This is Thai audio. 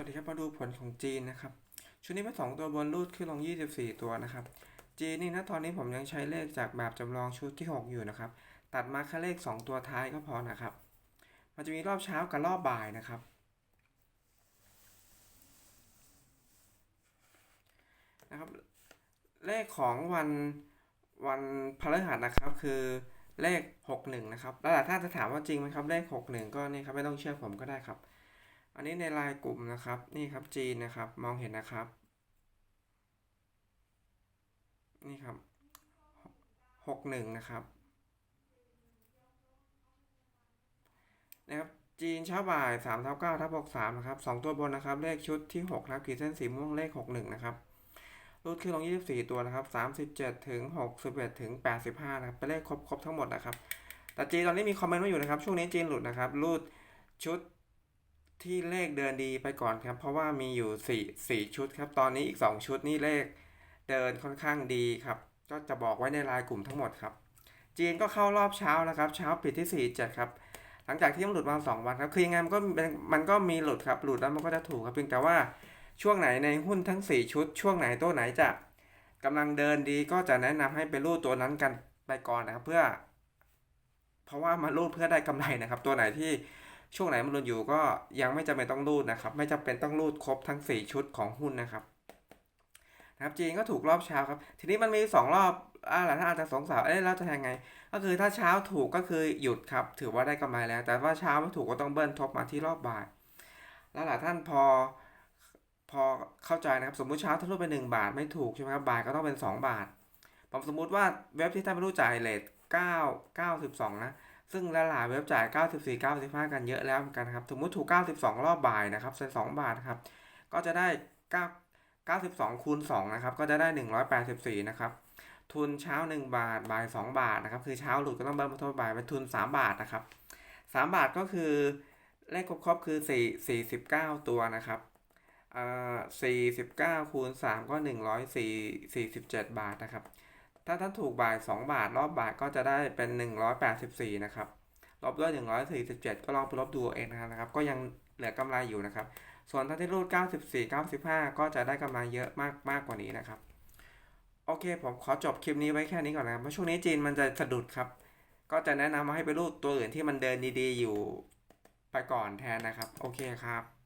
วัสดีครับมาดูผลของจีนนะครับชุดนี้เป็นสองตัวบนรูดขึ้นลง 24 ตัวนะครับจีนนี่นะตอนนี้ผมยังใช้เลขจากแบบจำลองชุดที่ 6 อยู่นะครับ ตัดมาแค่เลข 2 ตัวท้ายก็พอนะครับ มันจะมีรอบเช้ากับรอบบ่ายนะครับ นะครับ เลขของวันวันพฤหัสนะครับคือเลข 61 นะครับแล้วถ้าจะถามว่าจริงไหมครับเลข 61 ก็นี่ครับไม่ต้องเชื่อผมก็ได้ครับ อันนี้ในไลน์กลุ่มนะครับ นี่ครับจีนนะครับ มองเห็นนะครับ นี่ครับหกหนึ่งนะครับนะครับ จีนเช้าบ่ายสามทับเก้าทับหกสามนะครับสองตัวบนนะครับ เลขชุดที่หกครับขีดเส้นสีม่วงเลขหกหนึ่งนะครับรูดขึ้นลงยี่สิบสี่ตัวนะครับสามสิบเจ็ดถึงหกสิบเอ็ดถึงแปดสิบห้านะครับ เป็นเลขครบครบทั้งหมดนะครับ แต่จีนตอนนี้มีคอมเมนต์มาอยู่นะครับ ช่วงนี้จีนหลุดนะครับ รูดชุด ที่เลขเดินดีไปก่อนครับ เพราะว่ามีอยู่ 4 4 ชุดครับ ตอนนี้อีก 2 ชุดนี่เลขเดินค่อนข้างดีครับ ก็จะบอกไว้ในรายกลุ่มทั้งหมดครับ จีนก็เข้ารอบเช้านะครับเช้าปิดที่4 7ครับหลังจากที่มันหลุดมา2วันครับคือยังไงมันก็มันก็มีหลุดครับหลุดแล้วมันก็จะถูกครับเพียงแต่ว่าช่วงไหนในหุ้นทั้ง 4 ชุด ช่วงไหนตัวไหนจะกำลังเดินดีก็จะแนะนำให้ไปรูดตัวนั้นกันไปก่อนนะครับเพื่อ เพราะว่ามารูดเพื่อได้กำไรนะครับ ตัวไหนที่ ช่วงไหนมันหลุดอยู่ก็ยังไม่จำเป็นต้องรูดนะครับ ไม่จำเป็นต้องรูดครบทั้ง 4 ชุดของหุ้นนะครับนะครับจีนก็ถูกรอบเช้าครับ ทีนี้มันมี 2 รอบอ่าหลายท่านอาจจะสงสัยเอ๊ะแล้วจะยังไง ก็คือถ้าเช้าถูกก็คือหยุดครับ ถือว่าได้กำไรแล้ว แต่ว่าเช้าไม่ถูกก็ต้องเบิ้ลทบมาที่รอบบ่าย แล้วหลายท่านพอพอเข้าใจนะครับ สมมุติเช้าทะลุไป 1 บาทไม่ถูกใช่ไหมครับบ่ายก็ต้องเป็น 2 บาทผมสมมุติว่าเว็บที่ท่านไม่รู้จ่ายเลท9 92 นะ ซึ่งหลายๆเว็บจ่าย 94 95 กันเยอะแล้วเหมือนกันครับสมมติถูก 92 รอบบ่ายนะครับเซ็น2บาทครับ ก็จะได้ 9 92 คูณ 2 นะครับ ก็จะได้ 184 นะครับ ทุนเช้า 1 บาท บ่าย 2 บาทนะครับ คือเช้าหลุดก็ต้องเบิ้ลมาทบบ่ายเป็นทุน 3 บาทนะครับ 3 บาทก็คือเลขครบๆคือ 4 49 ตัวนะครับอ่า49 คูณ 3 ก็104 47 บาทนะครับ ถ้าท่านถูกบ่าย 2 บาท รอบบ่ายก็จะได้เป็น 184 นะครับ ลบด้วย 147 ก็ลองไปลบดูเองนะครับ ก็ยังเหลือกำไรอยู่นะครับ ส่วนท่านที่รูด 94 95 ก็จะได้กำไรเยอะมากมากกว่านี้นะครับ โอเค ผมขอจบคลิปนี้ไว้แค่นี้ก่อนนะครับเพราะช่วงนี้จีนมันจะสะดุดครับ ก็จะแนะนำมาให้ไปรูดตัวอื่นที่มันเดินดีๆอยู่ไปก่อนแทนนะครับ โอเคครับ